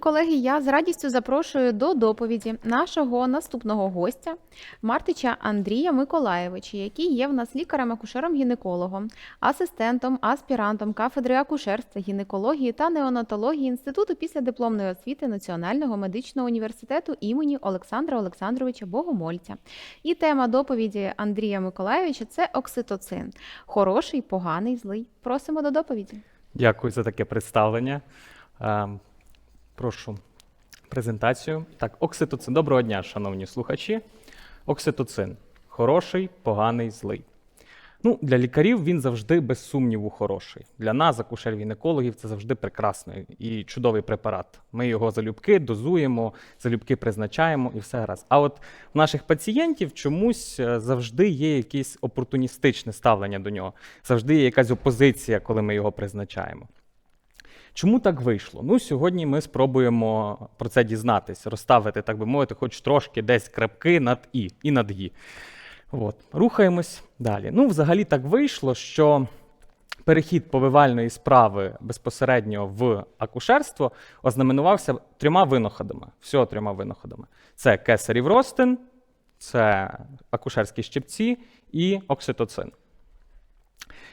Колеги, я з радістю запрошую до доповіді нашого наступного гостя Мартича Андрія Миколаєвича, який є в нас лікарем акушером-гінекологом, асистентом, аспірантом кафедри акушерства, гінекології та неонатології Інституту післядипломної освіти Національного медичного університету імені Олександра Олександровича Богомольця. І тема доповіді Андрія Миколаєвича це окситоцин. Хороший, поганий, злий. Просимо до доповіді. Дякую за таке представлення. Прошу презентацію. Так, окситоцин. Доброго дня, шановні слухачі. Окситоцин хороший, поганий, злий. Ну, для лікарів він завжди без сумніву хороший. Для нас, акушер-гінекологів, це завжди прекрасний і чудовий препарат. Ми його залюбки дозуємо, залюбки призначаємо і все гаразд. А от в наших пацієнтів чомусь е, завжди є якесь опортуністичне ставлення до нього, завжди є якась опозиція, коли ми його призначаємо. Чому так вийшло? Ну, сьогодні ми спробуємо про це дізнатись, розставити, так би мовити, хоч трошки десь крапки над і і над «і». От. Рухаємось далі. Ну, взагалі так вийшло, що перехід повивальної справи безпосередньо в акушерство ознаменувався трьома винаходами. Всього трьома винаходами. Це кесарів ростин, це акушерські щипці і окситоцин.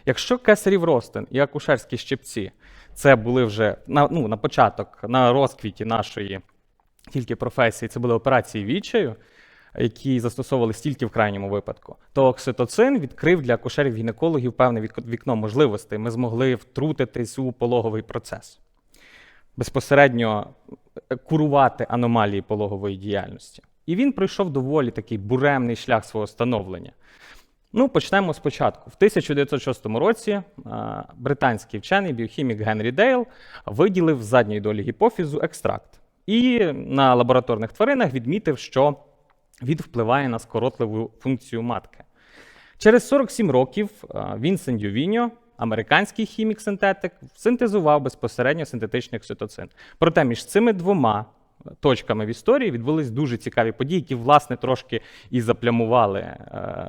Якщо кесарів ростин і акушерські щипці це були вже на, ну, на початок, на розквіті нашої тільки професії, це були операції відчаю, які застосовувалися тільки в крайньому випадку, то окситоцин відкрив для акушерів-гінекологів певне вік- вікно можливостей. Ми змогли втрутитись у пологовий процес. Безпосередньо е, курувати аномалії пологової діяльності. І він пройшов доволі такий буремний шлях свого становлення. Ну, почнемо спочатку. В 1906 році британський вчений біохімік Генрі Дейл виділив з задньої долі гіпофізу екстракт. І на лабораторних тваринах відмітив, що він впливає на скоротливу функцію матки. Через 47 років а, Вінсент Ювіньо, американський хімік-синтетик, синтезував безпосередньо синтетичний окситоцин. Проте між цими двома точками в історії відбулись дуже цікаві події, які, власне, трошки і заплямували е,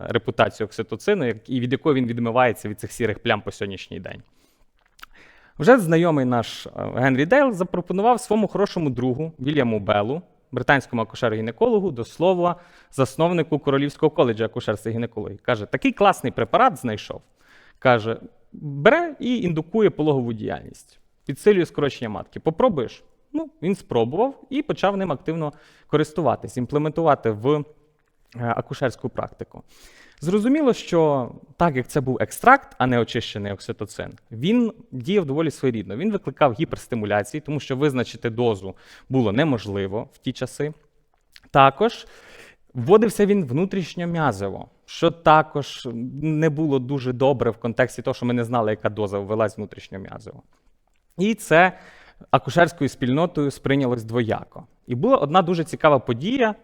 репутацію окситоцину, і від якої він відмивається від цих сірих плям по сьогоднішній день. Вже знайомий наш е, Генрі Дейл запропонував своєму хорошому другу Вільяму Беллу, британському акушеру-гінекологу, до слова, засновнику Королівського коледжу акушерства гінекології. Каже, такий класний препарат знайшов. Каже, бере і індукує пологову діяльність, підсилює скорочення матки. Попробуєш? Ну, він спробував і почав ним активно користуватись, імплементувати в е, акушерську практику. Зрозуміло, що так як це був екстракт, а не очищений окситоцин, він діяв доволі своєрідно. Він викликав гіперстимуляції, тому що визначити дозу було неможливо в ті часи. Також вводився він внутрішньом'язово, що також не було дуже добре в контексті того, що ми не знали, яка доза ввелась внутрішньом'язово. І це акушерською спільнотою сприйнялось двояко. І була одна дуже цікава подія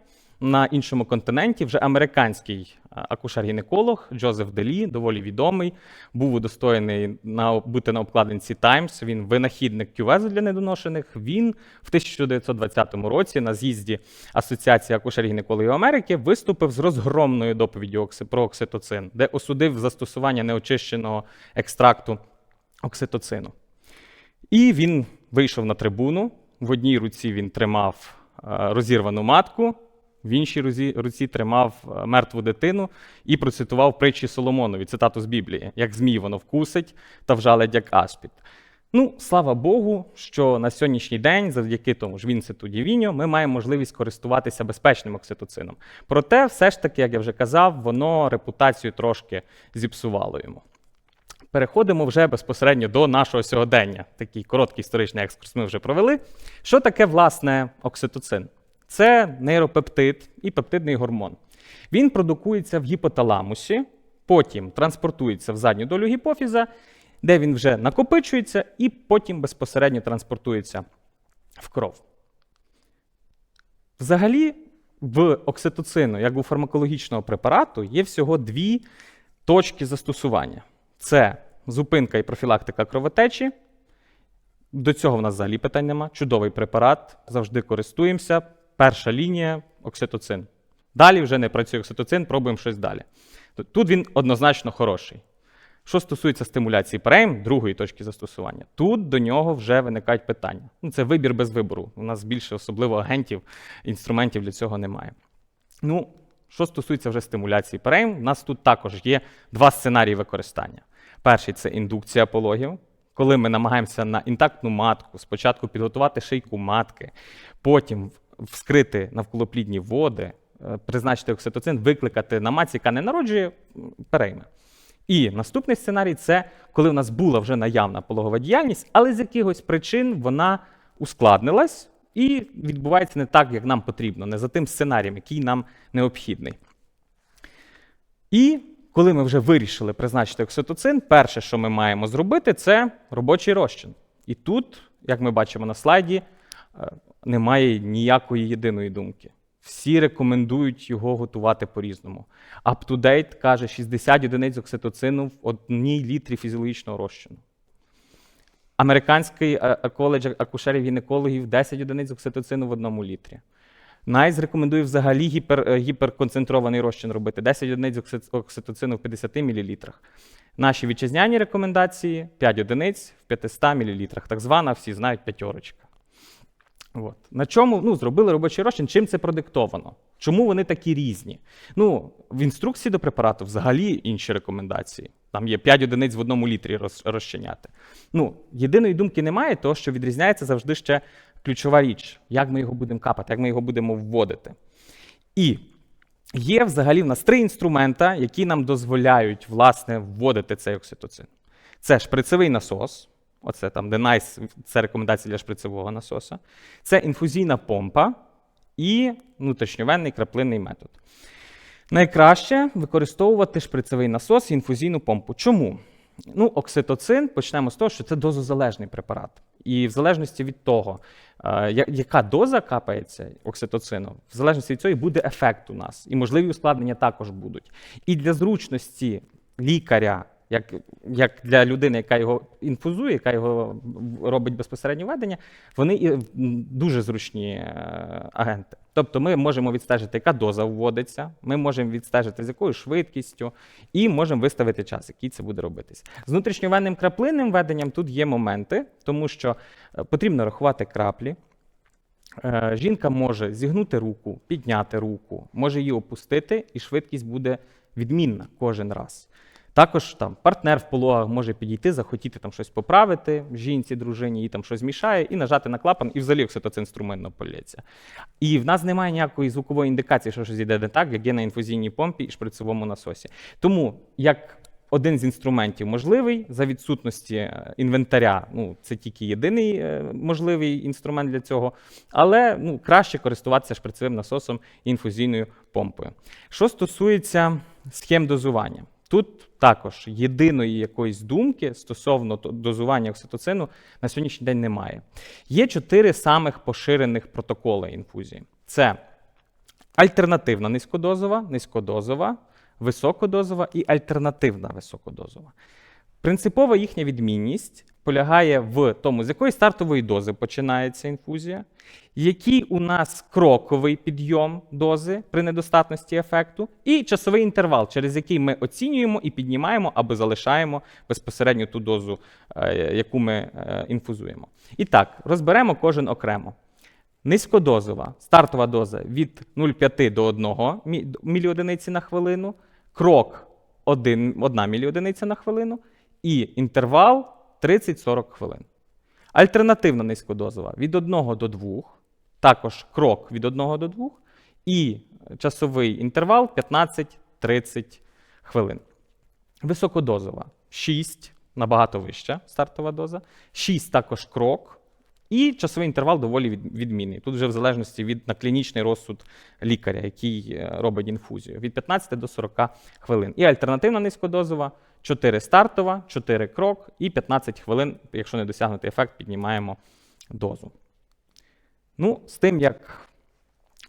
на іншому континенті. Вже американський акушер-гінеколог Джозеф Делі, доволі відомий, був удостоєний на бути на обкладинці Times. Він винахідник кювезу для недоношених. Він в 1920 році на з'їзді Асоціації акушер-гінекологів Америки виступив з розгромною доповіддю про окситоцин, де осудив застосування неочищеного екстракту окситоцину. І він вийшов на трибуну. В одній руці він тримав е, розірвану матку, в іншій руці тримав е, мертву дитину і процитував притчі Соломонові, цитату з Біблії: як змій воно вкусить та вжалить як аспід. Ну, слава Богу, що на сьогоднішній день, завдяки тому ж Вінсенту Дівіньо, ми маємо можливість користуватися безпечним окситоцином. Проте, все ж таки, як я вже казав, воно репутацію трошки зіпсувало йому. Переходимо вже безпосередньо до нашого сьогодення. Такий короткий історичний екскурс ми вже провели. Що таке, власне, окситоцин? Це нейропептид і пептидний гормон. Він продукується в гіпоталамусі, потім транспортується в задню долю гіпофіза, де він вже накопичується, і потім безпосередньо транспортується в кров. Взагалі, в окситоцину, як у фармакологічного препарату, є всього дві точки застосування. Це зупинка і профілактика кровотечі. До цього в нас взагалі питань нема. Чудовий препарат, завжди користуємося. Перша лінія окситоцин. Далі вже не працює окситоцин, пробуємо щось далі. Тут він однозначно хороший. Що стосується стимуляції ПРЕМ, другої точки застосування, тут до нього вже виникають питання. Ну, це вибір без вибору. У нас більше особливо агентів, інструментів для цього немає. Ну, що стосується вже стимуляції ПРЕМ, у нас тут також є два сценарії використання. Перший це індукція пологів, коли ми намагаємося на інтактну матку спочатку підготувати шийку матки, потім вскрити навколоплідні води, е, призначити окситоцин, викликати на матці, яка не народжує, перейме. І наступний сценарій це коли в нас була вже наявна пологова діяльність, але з якихось причин вона ускладнилась і відбувається не так, як нам потрібно, не за тим сценарієм, який нам необхідний. І коли ми вже вирішили призначити окситоцин, перше, що ми маємо зробити, це робочий розчин. І тут, як ми бачимо на слайді, е, немає ніякої єдиної думки. Всі рекомендують його готувати по-різному. UpToDate каже 60 одиниць окситоцину в одній літрі фізіологічного розчину. Американський е, е, коледж акушерів-гінекологів 10 одиниць окситоцину в одному літрі. Найз рекомендує взагалі гіпер, е, гіперконцентрований розчин робити 10 одиниць окситоцину в 50 мл. Наші вітчизняні рекомендації 5 одиниць в 500 мл. Так звана, всі знають, п'ятерочка. От. На чому ну, зробили робочий розчин? Чим це продиктовано? Чому вони такі різні? Ну, в інструкції до препарату взагалі інші рекомендації. Там є 5 одиниць в одному літрі розчиняти. Ну, єдиної думки немає, того, що відрізняється завжди ще ключова річ, як ми його будемо капати, як ми його будемо вводити. І є взагалі в нас три інструмента, які нам дозволяють власне вводити цей окситоцин. Це шприцевий насос. Оце там, де найс, це рекомендація для шприцевого насоса. Це інфузійна помпа і внутрішньовенний краплинний метод. Найкраще використовувати шприцевий насос і інфузійну помпу. Чому? Ну, окситоцин почнемо з того, що це дозозалежний препарат. І в залежності від того, е, яка доза капається окситоцину, в залежності від цього і буде ефект у нас. І можливі ускладнення також будуть. І для зручності лікаря, як, як для людини, яка його інфузує, яка його робить безпосередньо введення, вони і, дуже зручні е, агенти. Тобто ми можемо відстежити, яка доза вводиться, ми можемо відстежити, з якою швидкістю, і можемо виставити час, який це буде робитись. З внутрішньовенним краплинним введенням тут є моменти, тому що е, потрібно рахувати краплі. Е, Жінка може зігнути руку, підняти руку, може її опустити, і швидкість буде відмінна кожен раз. Також там партнер в пологах може підійти, захотіти там щось поправити жінці, дружині, їй там щось мішає, і нажати на клапан, і взагалі окситоцин струменно полється. І в нас немає ніякої звукової індикації, що щось йде не так, як є на інфузійній помпі і шприцевому насосі. Тому як один з інструментів можливий за відсутності е, інвентаря, ну це тільки єдиний е, можливий інструмент для цього, але ну, краще користуватися шприцевим насосом і інфузійною помпою. Що стосується схем дозування, тут також єдиної якоїсь думки стосовно дозування окситоцину на сьогоднішній день немає. Є чотири самих поширених протоколи інфузії: це альтернативна низькодозова, низькодозова, високодозова і альтернативна високодозова. Принципова їхня відмінність полягає в тому, з якої стартової дози починається інфузія, який у нас кроковий підйом дози при недостатності ефекту, і часовий інтервал, через який ми оцінюємо і піднімаємо або залишаємо безпосередньо ту дозу, е, яку ми е, інфузуємо. І так, розберемо кожен окремо. Низькодозова стартова доза від 0,5 до 1 мі- міліодиниці на хвилину, крок 1, 1 міліодиниця на хвилину і інтервал 30-40 хвилин. Альтернативна низькодозова від 1 до 2, також крок від 1 до 2 і часовий інтервал 15-30 хвилин. Високодозова 6, набагато вища стартова доза, 6 також крок, і часовий інтервал доволі відмінний. Тут вже в залежності від на клінічний розсуд лікаря, який е, робить інфузію, від 15 до 40 хвилин. І альтернативна низькодозова 4 стартова, 4 крок і 15 хвилин, якщо не досягнути ефект, піднімаємо дозу. Ну, з тим, як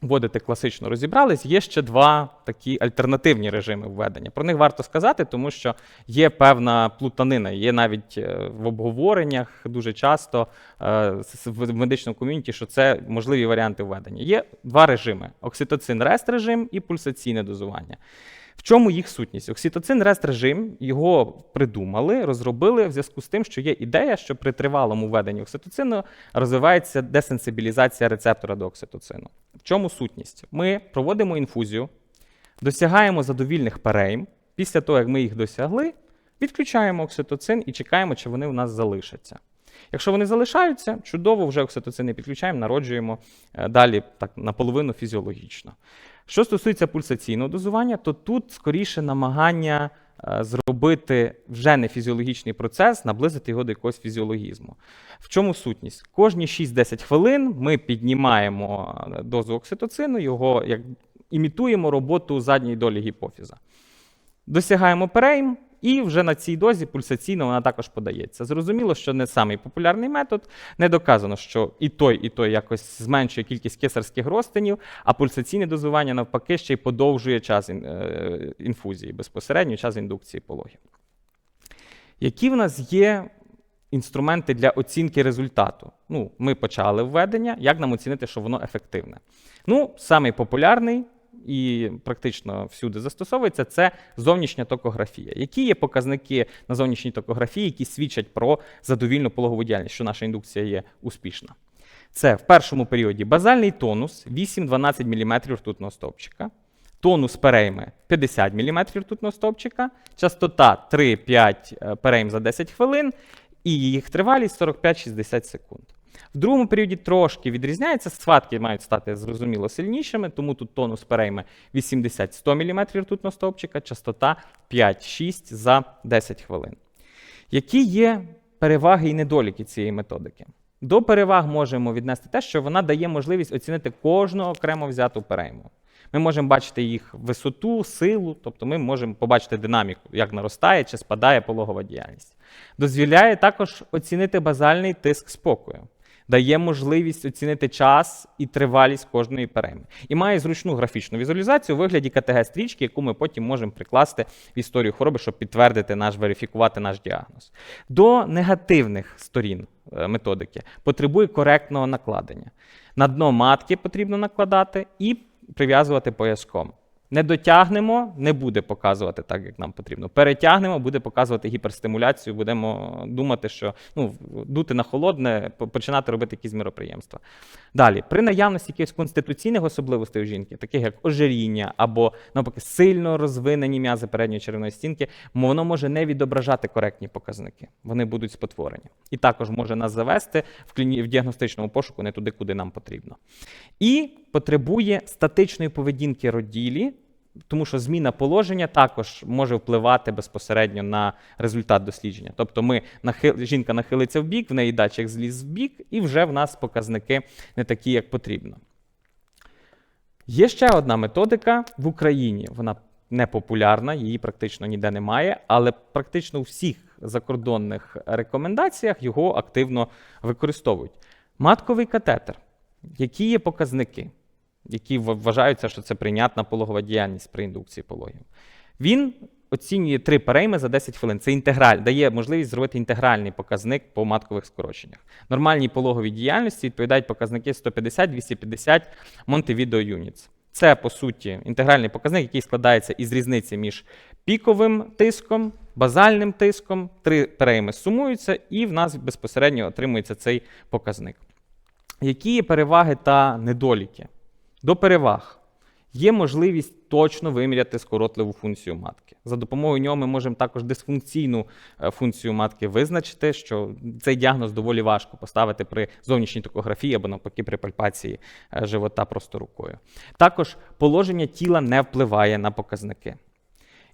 вводити класично розібрались, є ще два такі альтернативні режими введення. Про них варто сказати, тому що є певна плутанина, є навіть е, в обговореннях дуже часто е, в медичному ком'юніті, що це можливі варіанти введення. Є два режими: окситоцин рест режим і пульсаційне дозування. В чому їх сутність? Окситоцин рест режим його придумали, розробили в зв'язку з тим, що є ідея, що при тривалому введенні окситоцину розвивається десенсибілізація рецептора до окситоцину. В чому сутність? Ми проводимо інфузію, досягаємо задовільних перейм. Після того, як ми їх досягли, відключаємо окситоцин і чекаємо, чи вони у нас залишаться. Якщо вони залишаються, чудово, вже окситоцин не підключаємо, народжуємо е, далі так наполовину фізіологічно. Що стосується пульсаційного дозування, то тут скоріше намагання е, зробити вже не фізіологічний процес, наблизити його до якогось фізіологізму. В чому сутність? Кожні 6-10 хвилин ми піднімаємо е, дозу окситоцину, його як імітуємо роботу задньої долі гіпофіза. Досягаємо перейм, і вже на цій дозі пульсаційно вона також подається. Зрозуміло, що не самий популярний метод. Не доказано, що і той, і той якось зменшує кількість кесарських розтинів, а пульсаційне дозування навпаки ще й подовжує час е, інфузії, безпосередньо час індукції пологів. Які в нас є інструменти для оцінки результату? Ну, ми почали введення. Як нам оцінити, що воно ефективне? Ну, самий популярний і практично всюди застосовується це зовнішня токографія. Які є показники на зовнішній токографії, які свідчать про задовільну пологову діяльність, що наша індукція є успішна? Це в першому періоді базальний тонус 8-12 мм ртутного стовпчика, тонус перейми 50 мм ртутного стовпчика, частота 3-5 перейм за 10 хвилин, і їх тривалість 45-60 секунд. В другому періоді трошки відрізняється, схватки мають стати зрозуміло сильнішими, тому тут тонус перейме 80-100 мм ртутного стовпчика, частота 5-6 за 10 хвилин. Які є переваги і недоліки цієї методики? До переваг можемо віднести те, що вона дає можливість оцінити кожну окремо взяту перейму. Ми можемо бачити їх висоту, силу, тобто ми можемо побачити динаміку, як наростає чи спадає пологова діяльність. Дозволяє також оцінити базальний тиск спокою, дає можливість оцінити час і тривалість кожної перейми. І має зручну графічну візуалізацію у вигляді КТГ-стрічки, яку ми потім можемо прикласти в історію хвороби, щоб підтвердити наш, верифікувати наш діагноз. До негативних сторін е, методики потребує коректного накладення. На дно матки потрібно накладати і прив'язувати пояском. Не дотягнемо, не буде показувати так, як нам потрібно. Перетягнемо, буде показувати гіперстимуляцію. Будемо думати, що ну, дути на холодне, починати робити якісь міроприємства. Далі, при наявності якихось конституційних особливостей у жінки, таких як ожиріння або навпаки сильно розвинені м'язи передньої черевної стінки, воно може не відображати коректні показники. Вони будуть спотворені. І також може нас завести в, кліні... в діагностичному пошуку не туди, куди нам потрібно. І потребує статичної поведінки роділі, тому що зміна положення також може впливати безпосередньо на результат дослідження. Тобто ми нахил... жінка нахилиться в бік, в неї датчик зліз в бік, і вже в нас показники не такі, як потрібно. Є ще одна методика в Україні. Вона не популярна, її практично ніде немає, але практично у всіх закордонних рекомендаціях його активно використовують. Матковий катетер. Які є показники, які вважаються, що це прийнятна пологова діяльність при індукції пологів? Він оцінює три перейми за 10 хвилин. Це інтеграль, дає можливість зробити інтегральний показник по маткових скороченнях. Нормальній пологовій діяльності відповідають показники 150-250 Montevideo Units. Це, по суті, інтегральний показник, який складається із різниці між піковим тиском, базальним тиском. Три перейми сумуються, і в нас безпосередньо отримується цей показник. Які переваги та недоліки? До переваг є можливість точно виміряти скоротливу функцію матки. За допомогою нього ми можемо також дисфункційну е, функцію матки визначити, що цей діагноз доволі важко поставити при зовнішній токографії або навпаки при пальпації е, живота просто рукою. Також положення тіла не впливає на показники.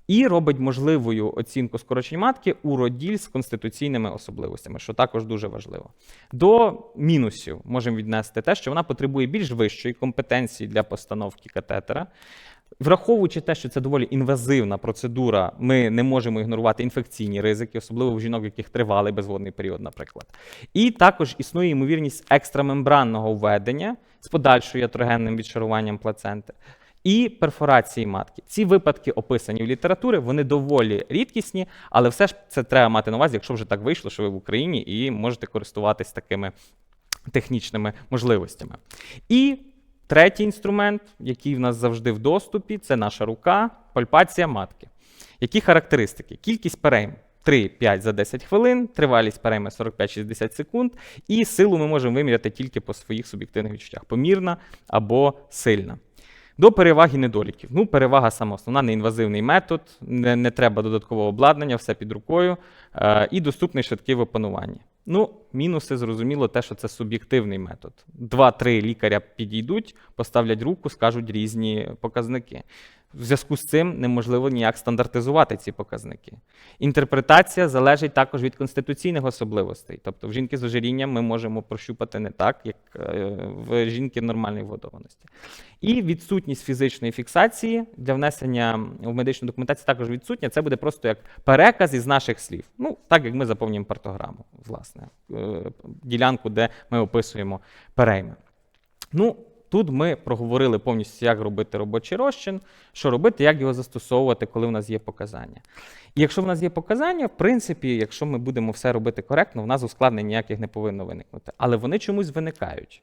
І робить можливою оцінку скорочень матки у роділь з конституційними особливостями, що також дуже важливо. До мінусів можемо віднести те, що вона потребує більш вищої компетенції для постановки катетера. Враховуючи те, що це доволі інвазивна процедура, ми не можемо ігнорувати інфекційні ризики, особливо в жінок, в яких тривалий безводний період, наприклад. І також існує ймовірність екстрамембранного введення з подальшою ятрогенним відшаруванням плаценти. І перфорації матки. Ці випадки описані в літературі, вони доволі рідкісні, але все ж це треба мати на увазі, якщо вже так вийшло, що ви в Україні і можете користуватись такими технічними можливостями. І третій інструмент, який в нас завжди в доступі, це наша рука, пальпація матки. Які характеристики? Кількість перейм 3-5 за 10 хвилин, тривалість перейми 45-60 секунд, і силу ми можемо виміряти тільки по своїх суб'єктивних відчуттях: помірна або сильна. До переваг і недоліків. Ну, перевага сама основна, неінвазивний метод, не, не треба додаткового обладнання, все під рукою, е, і доступний швидкий в опануванні. Ну, мінуси зрозуміло, те, що це суб'єктивний метод. Два-три лікаря підійдуть, поставлять руку, скажуть різні показники. В зв'язку з цим неможливо ніяк стандартизувати ці показники. Інтерпретація залежить також від конституційних особливостей. Тобто в жінки з ожирінням ми можемо прощупати не так, як е, в жінки нормальної вгодованості. І відсутність фізичної фіксації для внесення в медичну документацію також відсутня. Це буде просто як переказ із наших слів. Ну, так як ми заповнюємо партограму, власне, е, ділянку, де ми описуємо перейми. Ну, тут ми проговорили повністю, як робити робочий розчин, що робити, як його застосовувати, коли в нас є показання. І якщо в нас є показання, в принципі, якщо ми будемо все робити коректно, в нас ускладнень ніяких не повинно виникнути. Але вони чомусь виникають.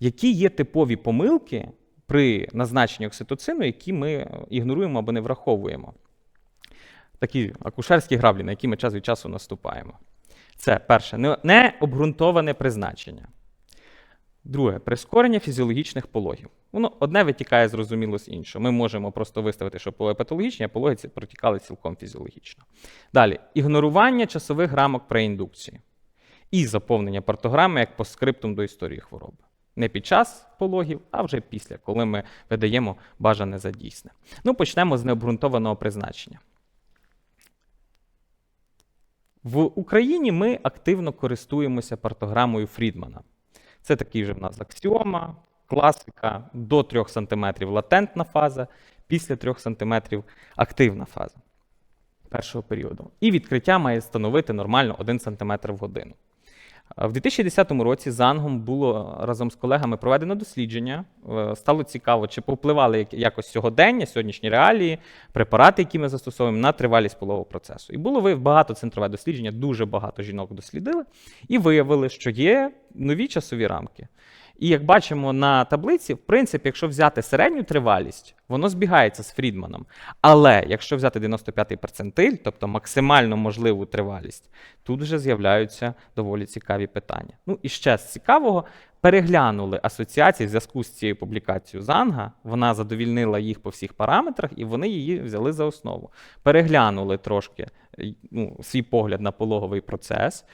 Які є типові помилки при назначенні окситоцину, які ми ігноруємо або не враховуємо? Такі акушерські граблі, на які ми час від часу наступаємо. Це перше, не- необґрунтоване призначення. Друге прискорення фізіологічних пологів. Воно одне витікає зрозуміло з іншого. Ми можемо просто виставити, що пологи патологічні, а пологи протікали цілком фізіологічно. Далі ігнорування часових рамок преіндукції і заповнення партограми як постскриптум до історії хвороби. Не під час пологів, а вже після, коли ми видаємо бажане за дійсне. Ну, почнемо з необґрунтованого призначення. В Україні ми активно користуємося партограмою Фрідмана. Це такий же в нас аксіома, класика до 3 см латентна фаза, після 3 см активна фаза першого періоду. І відкриття має становити нормально 1 см в годину. В 2010 році зангом було разом з колегами проведено дослідження. Е, Стало цікаво, чи повпливали якось сьогодення, сьогоднішні реалії, препарати, які ми застосовуємо на тривалість полового процесу. І було ви- багатоцентрове дослідження, дуже багато жінок дослідили, і виявили, що є нові часові рамки. І як бачимо на таблиці, в принципі, якщо взяти середню тривалість, воно збігається з Фрідманом. Але якщо взяти 95-й перцентиль, тобто максимально можливу тривалість, тут вже з'являються доволі цікаві питання. Ну і ще з цікавого, переглянули асоціації в зв'язку з цією публікацією Занга. Вона задовільнила їх по всіх параметрах, і вони її взяли за основу. Переглянули трошки е, ну, свій погляд на пологовий процес.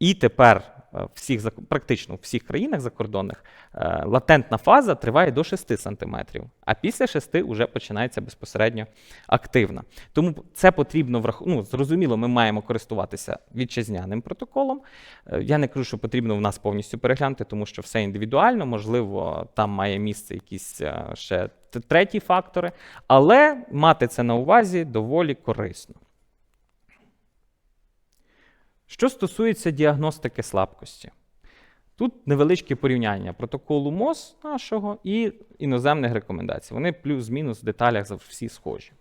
І тепер е, всіх практично в всіх країнах закордонних е, латентна фаза триває до 6 см, а після 6 вже починається безпосередньо активна. Тому це потрібно врахувати. Ну, зрозуміло, ми маємо користуватися вітчизняним протоколом. Я не кажу, що потрібно в нас повністю переглянути, тому що все індивідуально, можливо, там має місце якісь е, ще треті фактори, але мати це на увазі доволі корисно. Що стосується діагностики слабкості, тут невеличке порівняння протоколу МОЗ нашого і іноземних рекомендацій. Вони плюс-мінус в деталях всі схожі.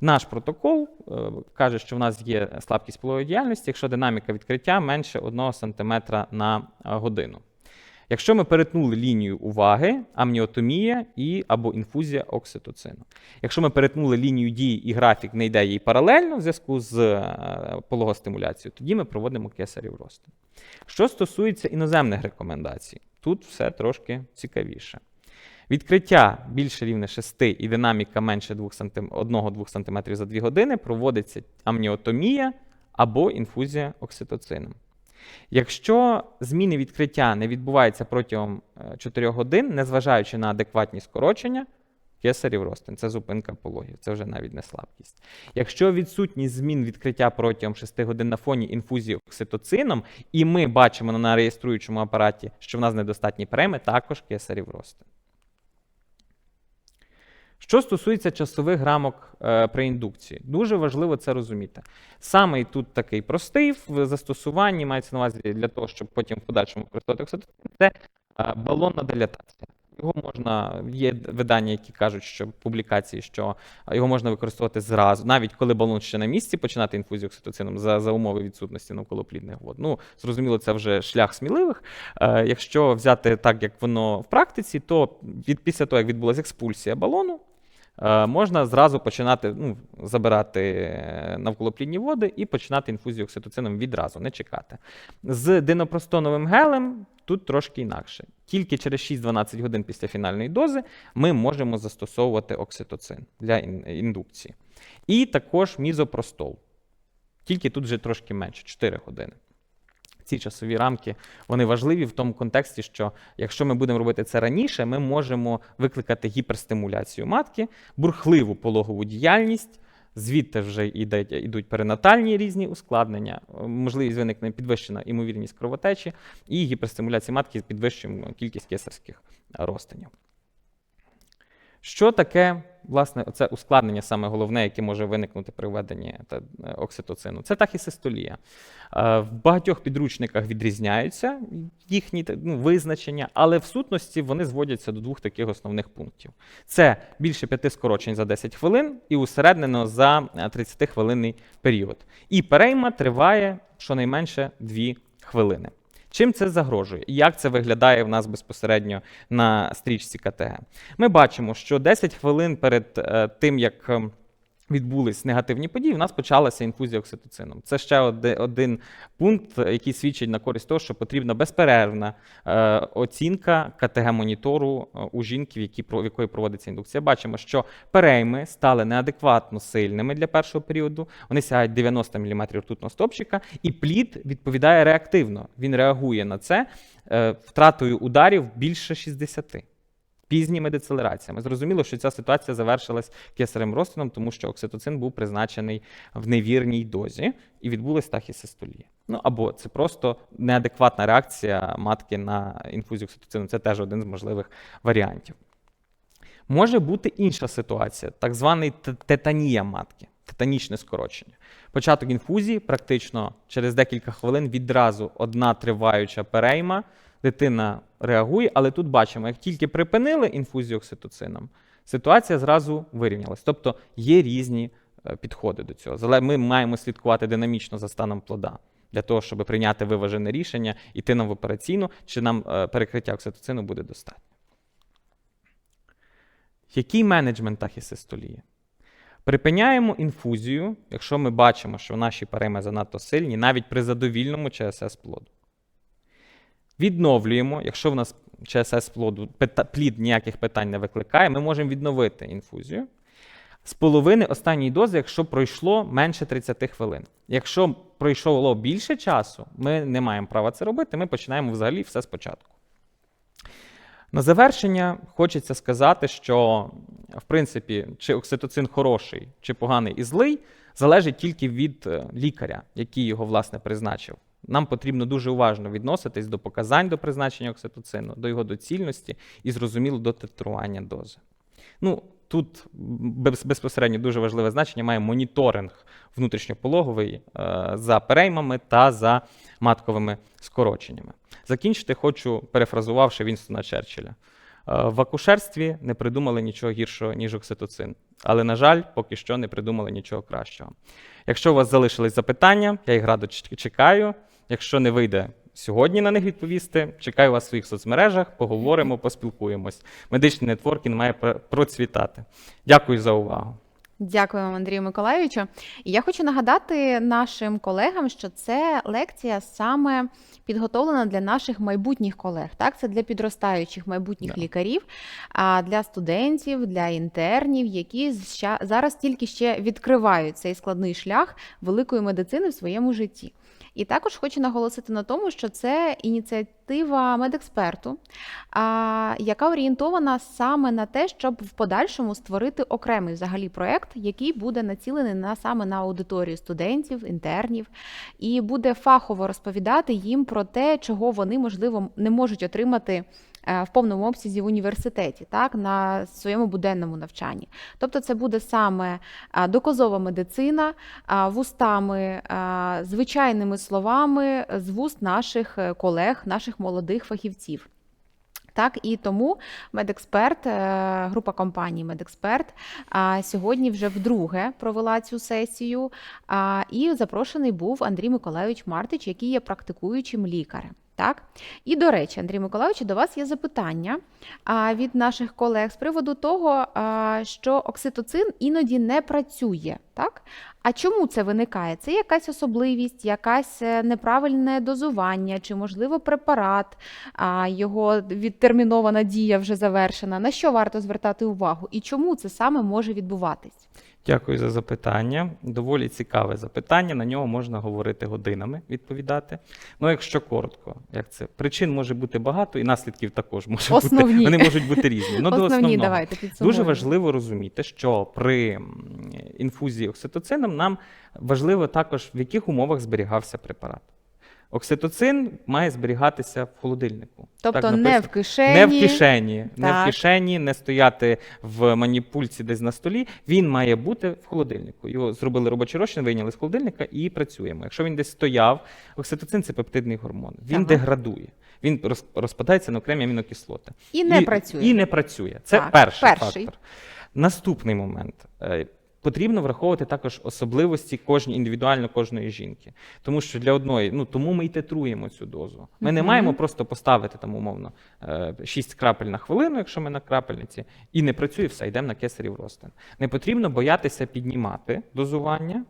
Наш протокол е, каже, що в нас є слабкість полової діяльності, якщо динаміка відкриття менше 1 см на е, годину. Якщо ми перетнули лінію уваги, амніотомія і або інфузія окситоцину. Якщо ми перетнули лінію дії і графік не йде їй паралельно в зв'язку з е, пологостимуляцією, тоді ми проводимо кесарів розтин. Що стосується іноземних рекомендацій, тут все трошки цікавіше. Відкриття більше рівне 6 і динаміка менше 1-2 см за 2 години проводиться амніотомія або інфузія окситоцином. Якщо зміни відкриття не відбуваються протягом 4 годин, незважаючи на адекватні скорочення, кесарів розтин це зупинка пологів, це вже навіть не слабкість. Якщо відсутність змін відкриття протягом 6 годин на фоні інфузії окситоцином, і ми бачимо на реєструючому апараті, що в нас недостатні преми, також кесарів розтин. Що стосується часових рамок е, при індукції, дуже важливо це розуміти. Саме тут такий простий в застосуванні, мається на увазі для того, щоб потім в подальшому використовувати окситоцин, це е, балонна дилатація. Його можна, є видання, які кажуть, що публікації, що його можна використовувати зразу, навіть коли балон ще на місці, починати інфузію окситоцином за, за умови відсутності навколоплідних вод. Ну, зрозуміло, це вже шлях сміливих. Е, якщо взяти так, як воно в практиці, то від, після того, як відбулася експульсія балону, можна зразу починати ну, забирати е, навколоплідні води і починати інфузію окситоцином відразу, не чекати. З динопростоновим гелем тут трошки інакше. Тільки через 6-12 годин після фінальної дози ми можемо застосовувати окситоцин для індукції. І також мізопростол. Тільки тут вже трошки менше 4 години. Ці часові рамки вони важливі в тому контексті, що якщо ми будемо робити це раніше, ми можемо викликати гіперстимуляцію матки, бурхливу пологову діяльність. Звідти вже йде, йдуть перинатальні різні ускладнення, можливість виникнення підвищена імовірність кровотечі і гіперстимуляція матки з підвищенням кількість кесарських розтинів. Що таке, власне, оце ускладнення саме головне, яке може виникнути при введенні е, окситоцину? Це тахісистолія. Е, В багатьох підручниках відрізняються їхні ну, визначення, але в сутності вони зводяться до двох таких основних пунктів: це більше п'яти скорочень за 10 хвилин і усереднено за 30-хвилинний період. І перейма триває щонайменше 2 хвилини. Чим це загрожує? І як це виглядає в нас безпосередньо на стрічці КТГ? Ми бачимо, що 10 хвилин перед е, тим, як ем, відбулись негативні події, в нас почалася інфузія окситоцином. Це ще один пункт, який свідчить на користь того, що потрібна безперервна е, оцінка КТГ-монітору е, у жінки, в якої проводиться індукція. Бачимо, що перейми стали неадекватно сильними для першого періоду. Вони сягають 90 мм ртутного стопчика, і плід відповідає реактивно. Він реагує на це е, втратою ударів більше 60 пізніми децелераціями. Зрозуміло, що ця ситуація завершилась кесарем розтином, тому що окситоцин був призначений в невірній дозі і відбулась тахісистолія. Ну або це просто неадекватна реакція матки на інфузію окситоцину. Це теж один з можливих варіантів. Може бути інша ситуація, так званий тетанія матки, тетанічне скорочення. Початок інфузії практично через декілька хвилин відразу одна триваюча перейма, дитина реагує, але тут бачимо, як тільки припинили інфузію окситоцином, ситуація зразу вирівнялась. Тобто є різні е, підходи до цього. Але ми маємо слідкувати динамічно за станом плода для того, щоб прийняти виважене рішення, іти нам в операційну, чи нам е, перекриття окситоцину буде достатньо. Який менеджмент тахісистолії? Припиняємо інфузію, якщо ми бачимо, що наші перейми занадто сильні, навіть при задовільному ЧСС плоду. Відновлюємо, якщо в нас ЧСС плоду плід ніяких питань не викликає, ми можемо відновити інфузію з половини останньої дози, якщо пройшло менше 30 хвилин. Якщо пройшло більше часу, ми не маємо права це робити, ми починаємо взагалі все спочатку. На завершення хочеться сказати, що в принципі, чи окситоцин хороший, чи поганий і злий, залежить тільки від е, лікаря, який його власне призначив. Нам потрібно дуже уважно відноситись до показань до призначення окситоцину, до його доцільності і, зрозуміло, до титрування дози. Ну, тут безпосередньо дуже важливе значення має моніторинг внутрішньопологовий е, за переймами та за матковими скороченнями. Закінчити хочу, перефразувавши Вінстона Черчилля. Е, В акушерстві не придумали нічого гіршого, ніж окситоцин. Але, на жаль, поки що не придумали нічого кращого. Якщо у вас залишились запитання, я їх радо чекаю. Якщо не вийде сьогодні на них відповісти, чекаю вас в своїх соцмережах, поговоримо, поспілкуємось. Медичний нетворкінг має процвітати. Дякую за увагу. Дякую вам, Андрію Миколайовичу. І я хочу нагадати нашим колегам, що це лекція саме підготовлена для наших майбутніх колег. Так, це для підростаючих майбутніх Да. лікарів, а для студентів, для інтернів, які зараз тільки ще відкривають цей складний шлях великої медицини в своєму житті. І також хочу наголосити на тому, що це ініціатива медексперту, яка орієнтована саме на те, щоб в подальшому створити окремий взагалі проект, який буде націлений на саме на аудиторію студентів, інтернів, і буде фахово розповідати їм про те, чого вони можливо не можуть отримати. Е, В повному обсязі в університеті, так на своєму буденному навчанні, тобто це буде саме доказова медицина вустами, звичайними словами з вуст наших е, колег, наших молодих фахівців. Так, і тому медексперт, е, група компаній Медексперт сьогодні вже вдруге провела цю сесію. І запрошений був Андрій Миколайович Мартич, який є практикуючим лікарем. Так, і до речі, Андрій Миколайович, до вас є запитання від наших колег з приводу того, що окситоцин іноді не працює. Так? А чому це виникає? Це якась особливість, якась е, неправильне дозування, чи, можливо, препарат, його відтермінована дія вже завершена. На що варто звертати увагу? І чому це саме може відбуватись? Дякую за запитання. Доволі цікаве запитання. На нього можна говорити годинами, відповідати. Ну, якщо коротко, як це причин може бути багато, і наслідків також може Основні. бути. Вони можуть бути різні. Ну, до Основні, основного. давайте підсумуємо. Дуже важливо розуміти, що при інфузії окситоцином нам важливо також, в яких умовах зберігався препарат. Окситоцин має зберігатися в холодильнику. Тобто Так не в кишені. Не в кишені, не в кишені, не стояти в маніпульці десь на столі. Він має бути в холодильнику. Його зробили робочий розчин, вийняли з холодильника і працюємо. Якщо він десь стояв, окситоцин це пептидний гормон. Він Ага. деградує. Він роз- розпадається на окремі амінокислоти. І не працює. І не працює. Це Так, перший, перший. фактор. Наступний момент. Е, Потрібно враховувати також особливості кожні індивідуально кожної жінки. Тому що для одної, ну тому ми й титруємо цю дозу. Ми не маємо просто поставити там умовно 6 крапель на хвилину, якщо ми на крапельниці, і не працює все, йдемо на кесарів розтин. Не потрібно боятися піднімати дозування,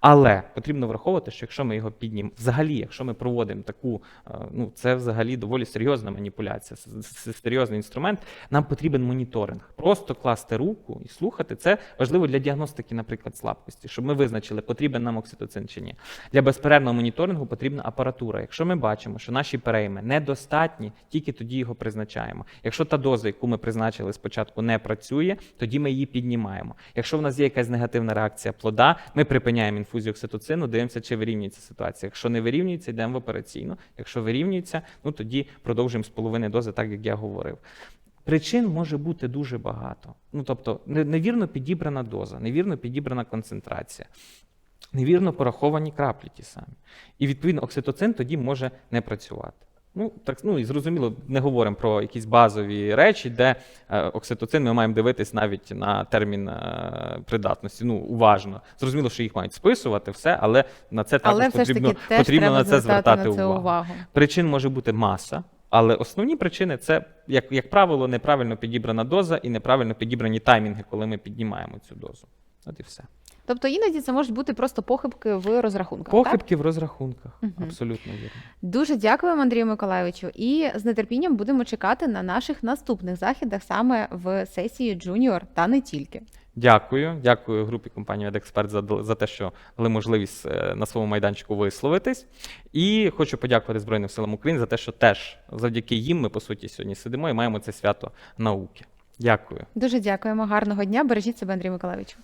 але потрібно враховувати, що якщо ми його піднімемо, взагалі, якщо ми проводимо таку, е, ну це взагалі доволі серйозна маніпуляція, серйозний інструмент. Нам потрібен моніторинг. Просто класти руку і слухати. Це важливо для діагностики, наприклад, слабкості, щоб ми визначили, потрібен нам окситоцин чи ні. Для безперервного моніторингу потрібна апаратура. Якщо ми бачимо, що наші перейми недостатні, тільки тоді його призначаємо. Якщо та доза, яку ми призначили спочатку, не працює, тоді ми її піднімаємо. Якщо в нас є якась негативна реакція плода, ми припиняємо інфузію окситоцину, дивимося, чи вирівнюється ситуація. Якщо не вирівнюється, йдемо в операційну. Якщо вирівнюється, ну тоді продовжуємо з половини дози, так як я говорив. Причин може бути дуже багато. Ну тобто, невірно підібрана доза, невірно підібрана концентрація, невірно пораховані краплі ті самі. І відповідно окситоцин тоді може не працювати. Ну, так, ну і зрозуміло, не говоримо про якісь базові речі, де е, окситоцин ми маємо дивитись навіть на термін е, придатності. Ну, уважно. Зрозуміло, що їх мають списувати, все, але на це також Але потрібно, потрібно на це звертати на це увагу. увагу. Причин може бути маса, але основні причини це, як, як правило, неправильно підібрана доза і неправильно підібрані таймінги, коли ми піднімаємо цю дозу. От і все. Тобто іноді це можуть бути просто похибки в розрахунках. так? Похибки в розрахунках. Мгм. Абсолютно вірно. Дуже дякуємо, Андрію Миколайовичу. І з нетерпінням будемо чекати на наших наступних західах саме в сесії Junior та не тільки. Дякую. Дякую групі компанії «Медексперт» за, за те, що дали можливість е, на своєму майданчику висловитись. І хочу подякувати Збройним силам України за те, що теж завдяки їм ми, по суті, сьогодні сидимо і маємо це свято науки. Дякую. Дуже дякуємо. Гарного дня. Бережіть себе, Андрій Миколайовичу.